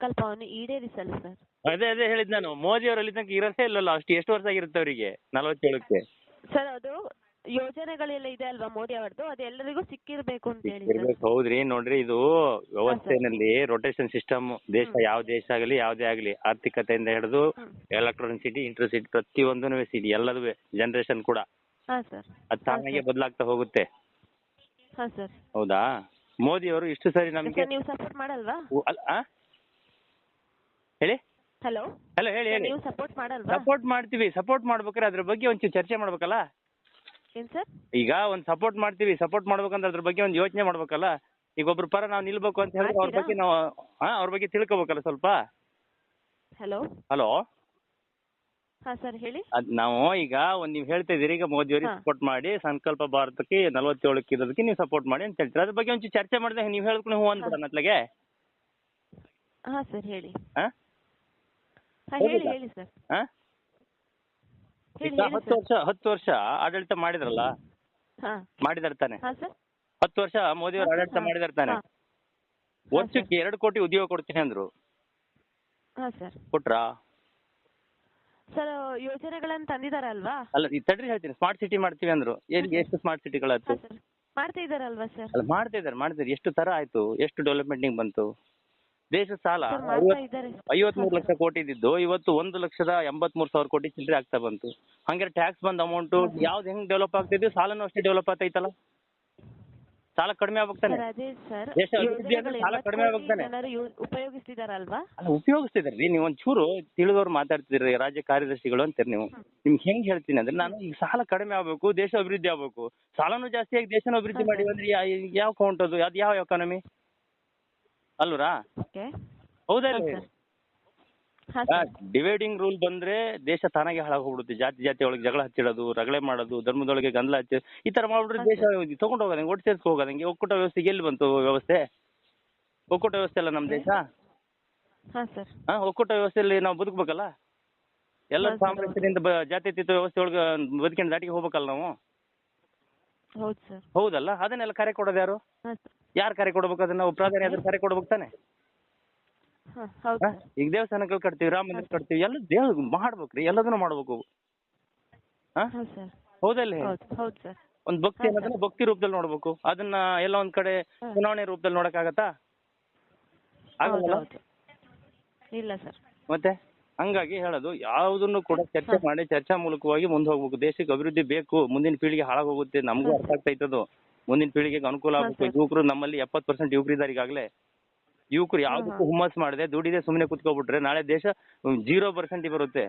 ಸಂಕಲ್ಪವನ್ನು ಈಡೇರಿಸಲು ಸರ್ ಅದೇ ಅದೇ ಹೇಳಿದ್ ನಾನು. ಮೋದಿ ಅವರು ಅಲ್ಲಿ ತನಕ ಇರೋದೇ ಇಲ್ಲಲ್ಲ ಅಷ್ಟು ಎಷ್ಟು ವರ್ಷ ಆಗಿರುತ್ತೆ ಅವರಿಗೆ? ನಲವತ್ತೇಳಕ್ಕೆ. ಸರ್ ಅದು ಯೋಜನೆಗಳೆಲ್ಲ ಇದೆ ಅಲ್ವಾ ಮೋದಿ ಅವರದ್ದು? ಅದು ಎಲ್ಲರಿಗೂ ಸಿಕ್ಕಿರ್ಬೇಕು ಅಂತ ಹೇಳಿ ಇರ್ಬೇಕು ಹೌದ್ರಿ. ನೋಡ್ರಿ ಇದು ವ್ಯವಸ್ಥೆನಲ್ಲಿ ರೊಟೇಷನ್ ಸಿಸ್ಟಮ್ ದೇಶ ಯಾವ ದೇಶ ಆಗಲಿ ಯಾವ್ದೇ ಆಗಲಿ ಆರ್ಥಿಕತೆಯಿಂದ ಹಿಡಿದು ಹ್ಮ್. ಎಲೆಕ್ಟ್ರಾನಿಸಿಟಿ ಇಂಟರ್ಸಿಟಿ ಪ್ರತಿಯೊಂದೂ ಸಿಟಿ ಎಲ್ಲದೂ ಜನರೇಷನ್ ಕೂಡ. ಅದ್ ಸರ್ ಅದು ತಾನಾಗೆ ಬದಲಾಗ್ತಾ ಹೋಗುತ್ತೆ. ಹಾಂ ಸರ್ ಹೌದಾ? ಮೋದಿ ಅವರು ಇಷ್ಟು ಸರಿ ನಮ್ಗೆ ನೀವು ಸಪೋರ್ಟ್ ಮಾಡಲ್ವಾ? ಹಲೋ ಹಲೋ ಹೇಳಿ ಹೇಳಿ. ನೀವು ಸಪೋರ್ಟ್ ಮಾಡಲ್ವಾ? ಸಪೋರ್ಟ್ ಮಾಡ್ತೀವಿ ಸಪೋರ್ಟ್ ಮಾಡ್ಬೇಕಾದ್ರೆ ಅದ್ರ ಬಗ್ಗೆ ಒಂಚೂರು ಚರ್ಚೆ ಮಾಡ್ಬೇಕಲ್ಲ? ಏನ್ ಸರ್ ಈಗ ಒಂದು ಸಪೋರ್ಟ್ ಮಾಡ್ತೀವಿ ಸಪೋರ್ಟ್ ಮಾಡ್ಬೇಕಂದ್ರೆ ಅದ್ರ ಬಗ್ಗೆ ಒಂದು ಯೋಚನೆ ಮಾಡ್ಬೇಕಲ್ಲ? ಈಗ ಒಬ್ರು ಪರ ನಾವು ನಿಲ್ಬೇಕು ಅಂತ ಹೇಳಿದ್ರೆ ಅವ್ರ ಬಗ್ಗೆ ನಾವು ಹಾ ಅವ್ರ ಬಗ್ಗೆ ತಿಳ್ಕೊಬೇಕಲ್ಲ ಸ್ವಲ್ಪ? ಹಲೋ ಹಲೋ ಹಾಂ ಸರ್ ಹೇಳಿ. ಅದ್ ನಾವು ಈಗ ಒಂದ್ ನೀವು ಹೇಳ್ತಾ ಇದೀರಿ ಈಗ ಮೋದಿ ಅವರಿಗೆ ಹಾ. ಸಪೋರ್ಟ್ ಮಾಡಿ ಸಂಕಲ್ಪ ಭಾರತಕ್ಕೆ ನಲವತ್ತೇಳಕ್ಕೆ ಇರೋದಕ್ಕೆ ನೀವು ಸಪೋರ್ಟ್ ಮಾಡಿ ಅಂತ ಹೇಳ್ತೀರಾ? ಅದ್ರ ಬಗ್ಗೆ ಒಂಚೂರು ಚರ್ಚೆ ಮಾಡಿದ್ರೆ ನೀವು ಹೇಳ್ಕೊಂಡು ಹ್ಞೂ ಅಂದ್ಬಿಡೋಣ ಅತ್ಲಾಗೆ. ಹಾ ಸರ್ ಹೇಳಿ. ಹಾಂ? ಹೇಳಿ ಹೇಳಿ ಸರ್. ಹಾ? ಹೇಳಿ ಈಗ ಹೇಳಿ ಹತ್ತು ಸರ್. ವರ್ಷ ಹತ್ತು ವರ್ಷ ಆಡಳಿತ ಮಾಡಿದ್ರಲ್ಲ? ಮಾಡಿದರ್ತಾನೆ ಮಾಡಿದಾರೆ ತಾನೆ? ಹಾಂ ಸರ್. ಹತ್ತು ವರ್ಷ ಮೋದಿ ಅವರು ಆಡಳಿತ ಮಾಡಿದರ್ತಾನೆ ಮಾಡಿದಾರೆ ತಾನೆ? ಹಾ. ವರ್ಷಕ್ಕೆ ಎರಡು ಕೋಟಿ ಉದ್ಯೋಗ ಕೊಡ್ತೀನಿ ಅಂದ್ರು. ಹಾ ಸರ್. ಕೊಟ್ರಾ? ಸರ್ ಯೋಜನೆಗಳನ್ನು ತಂದಿದಾರಲ್ವಾ? ಅಲ್ಲ ಈ ತಡ್ರಿ ಹೇಳ್ತೀನಿ. ಸ್ಮಾರ್ಟ್ ಸಿಟಿ ಮಾಡ್ತೀವಿ ಅಂದ್ರು. ಎಲ್ಲಿ ಎಷ್ಟು ಸ್ಮಾರ್ಟ್ ಸಿಟಿಗಳಾಯ್ತು ಹಾಂ ಸರ್. ಮಾಡ್ತಾ ಇದಾರಲ್ವಾ ಸರ್? ಅಲ್ಲ ಮಾಡ್ತಾ ಇದಾರೆ ಮಾಡ್ತಿದ್ದಾರೆ ಎಷ್ಟು ತರ ಆಯ್ತು? ಎಷ್ಟು ಡೆವಲಪ್ಮೆಂಟಿಂಗ್ ಬಂತು? ದೇಶದ ಸಾಲ. ಐವತ್ಮೂರು ಲಕ್ಷ ಕೋಟಿ ಇದ್ದಿದ್ದು ಇವತ್ತು ಒಂದು ಲಕ್ಷದ ಎಂಬತ್ಮೂರು ಸಾವಿರ ಕೋಟಿ ಚಿಲ್ಲರೆ ಆಗ್ತಾ ಬಂತು. ಹಂಗಾರೆ ಟ್ಯಾಕ್ಸ್ ಬಂದ ಅಮೌಂಟ್ ಯಾವ್ದು ಹೆಂಗ್ ಡೆವಲಪ್ ಆಗ್ತಿದ್ವಿ ಸಾಲನೂ ಅಷ್ಟೇ ಡೆವಲಪ್ ಆಗ್ತೈತಲ್ಲ ಸಾಲ ಕಡಿಮೆ ಆಗ್ತಾನೆ ದೇಶ ಸಾಲ ಕಡಿಮೆ ಆಗ್ತಾನೆ. ಉಪಯೋಗಿಸ್ತಿದಾರಲ್ವಾ? ಅಲ್ಲ ಉಪಯೋಗಿಸ್ತಿದ್ರಿ ನೀವು ಒಂಚೂರು ತಿಳಿದವ್ರು ಮಾತಾಡ್ತಿದ್ರಿ ರಾಜ್ಯ ಕಾರ್ಯದರ್ಶಿಗಳು ಅಂತೀರಿ ನೀವು. ನಿಮ್ಗೆ ಹೆಂಗ್ ಹೇಳ್ತೀನಿ ಅಂದ್ರೆ ನಾನು ಈಗ ಸಾಲ ಕಡಿಮೆ ಆಗ್ಬೇಕು ದೇಶ ಅಭಿವೃದ್ಧಿ ಆಗ್ಬೇಕು. ಸಾಲನೂ ಜಾಸ್ತಿ ಆಗಿ ದೇಶನೂ ಅಭಿವೃದ್ಧಿ ಮಾಡಿ ಅಂದ್ರೆ ಯಾವ ಕೌಂಟ್ ಅದು? ಅದು ಯಾವ ಎಕಾನಮಿ ಅಲ್ವರಾ ಓಕೆ. ಹೌದಾ ಹಾಂ ಸರ್. ಡಿವೈಡಿಂಗ್ ರೂಲ್ ಬಂದ್ರೆ ದೇಶ ತಾನಾಗೆ ಹಾಳಾಗೋಗ್ಬಿಡುತ್ತೆ ಜಾತಿ ಜಾತಿ ಒಳಗೆ ಜಗಳ ಹಚ್ಚಿಡೋದು ರಗಳೆ ಮಾಡೋದು ಧರ್ಮದೊಳಗೆ ಗಂದಲ ಹಚ್ಚಿ ಈ ತರ ಮಾಡ್ಬಿಟ್ರೆ ದೇಶ ತಗೊಂಡು ಹೋಗೋದಂಗೆ ಒಟ್ಟು ಸೇರ್ಸ್ಕೊ ಹೋಗೋದಂಗೆ ಒಕ್ಕೂಟ ವ್ಯವಸ್ಥೆಗೆ ಎಲ್ಲಿ ಬಂತು ವ್ಯವಸ್ಥೆ? ಒಕ್ಕೂಟ ವ್ಯವಸ್ಥೆ ಅಲ್ಲ ನಮ್ಮ ದೇಶ? ಹಾಂ ಸರ್. ಹಾ ಒಕ್ಕೂಟ ವ್ಯವಸ್ಥೆಯಲ್ಲಿ ನಾವು ಬದುಕಬೇಕಲ್ಲ? ಎಲ್ಲ ಸಾಮ್ರಾಜ್ಯದಿಂದ ಹೌದು. ಸಾಮರಸ್ಯದಿಂದ ಬ ಜಾತ್ಯತೀತ ವ್ಯವಸ್ಥೆ ಒಳಗೆ ಬದುಕಿನ ದಾಟಿಗೆ ಹೋಗ್ಬೇಕಲ್ಲ ನಾವು? ಹೌದು ಸರ್. ಹೌದಲ್ಲ? ಅದನ್ನೆಲ್ಲ ಕರೆ ಕೊಡೋದು ಯಾರು? ಹಾಂ ಸರ್. ಯಾರು ಕರೆ ಕೊಡ್ಬೇಕು? ಅದನ್ನ ನಾವು ಪ್ರಾಧಾನ್ಯ ಅದ್ರ ಕರೆ ಕೊಡ್ಬೇಕು ತಾನೆ. ಹಾಂ ಹೌದು ಹಾ? ಸರ್. ಈಗ ದೇವಸ್ಥಾನಗಳು ಕಟ್ತೀವಿ ರಾಮ ಮಂದಿರ ಕಟ್ತೀವಿ ಎಲ್ಲ ದೇವ್ ಮಾಡ್ಬೇಕ್ರಿ ಎಲ್ಲದನ್ನು ಮಾಡ್ಬೇಕು ಹಾ? ಸರ್. ಹೌದಲ್ಲ ಹೌದು ಹೌದು ಸರ್. ಒಂದ್ ಭಕ್ತಿ ಹಾ, ಅನ್ನೋದನ್ನ ಭಕ್ತಿ ರೂಪದಲ್ಲಿ ನೋಡ್ಬೇಕು. ಅದನ್ನ ಎಲ್ಲ ಒಂದ್ ಕಡೆ ಹಾ. ಚುನಾವಣೆ ರೂಪದಲ್ಲಿ ನೋಡಕ್ಕಾಗತ್ತಾ? ಆಗತ್ತಾ ಆಗಲ್ಲ ಹೌದು. ಇಲ್ಲ ಸರ್. ಮತ್ತೆ? ಹಂಗಾಗಿ ಹೇಳೋದು ಯಾವುದನ್ನು ಕೂಡ ಚರ್ಚೆ ಮಾಡಿ ಚರ್ಚಾ ಮೂಲಕವಾಗಿ ಮುಂದೆ ಹೋಗ್ಬೇಕು. ದೇಶಕ್ಕೆ ಅಭಿವೃದ್ಧಿ ಬೇಕು ಮುಂದಿನ ಪೀಳಿಗೆ ಹಾಳಾಗೋಗುತ್ತೆ ನಮಗೂ ಅರ್ಥ ಆಗ್ತೈತದು ಮುಂದಿನ ಪೀಳಿಗೆಗೆ ಅನುಕೂಲ ಆಗಬೇಕು. ಯುವಕರು ನಮ್ಮಲ್ಲಿ ಎಪ್ಪತ್ ಪರ್ಸೆಂಟ್ ಯುವಕರು ಇದ್ದಾರೆ ಈಗಾಗಲೇ ಯುವಕರು ಯಾವ್ದಕ್ಕೂ ಹುಮ್ಮಸ್ ಮಾಡದೆ ದುಡಿದೆ ಸುಮ್ಮನೆ ಕುತ್ಕೊಬಿಟ್ರೆ ನಾಳೆ ದೇಶ ಜೀರೋ ಪರ್ಸೆಂಟ್ ಬರುತ್ತೆ.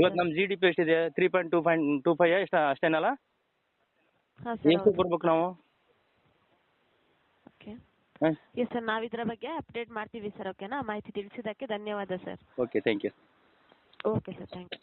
ಇವತ್ತು ನಮ್ ಜಿ ಡಿ ಪಿ ಎಷ್ಟಿದೆ? Three point two point two five ಎಷ್ಟ ಅಷ್ಟೇನಲ್ಲ ಎಷ್ಟು ಬರ್ಬೇಕು ನಾವು? ಎಸ್ ಸರ್ ನಾವು ಇದರ ಬಗ್ಗೆ ಅಪ್ಡೇಟ್ ಮಾಡ್ತೀವಿ ಸರ್ ಓಕೆನಾ? ಮಾಹಿತಿ ತಿಳಿಸಿದ್ದಕ್ಕೆ ಧನ್ಯವಾದ sir. Okay thank you okay sir thank you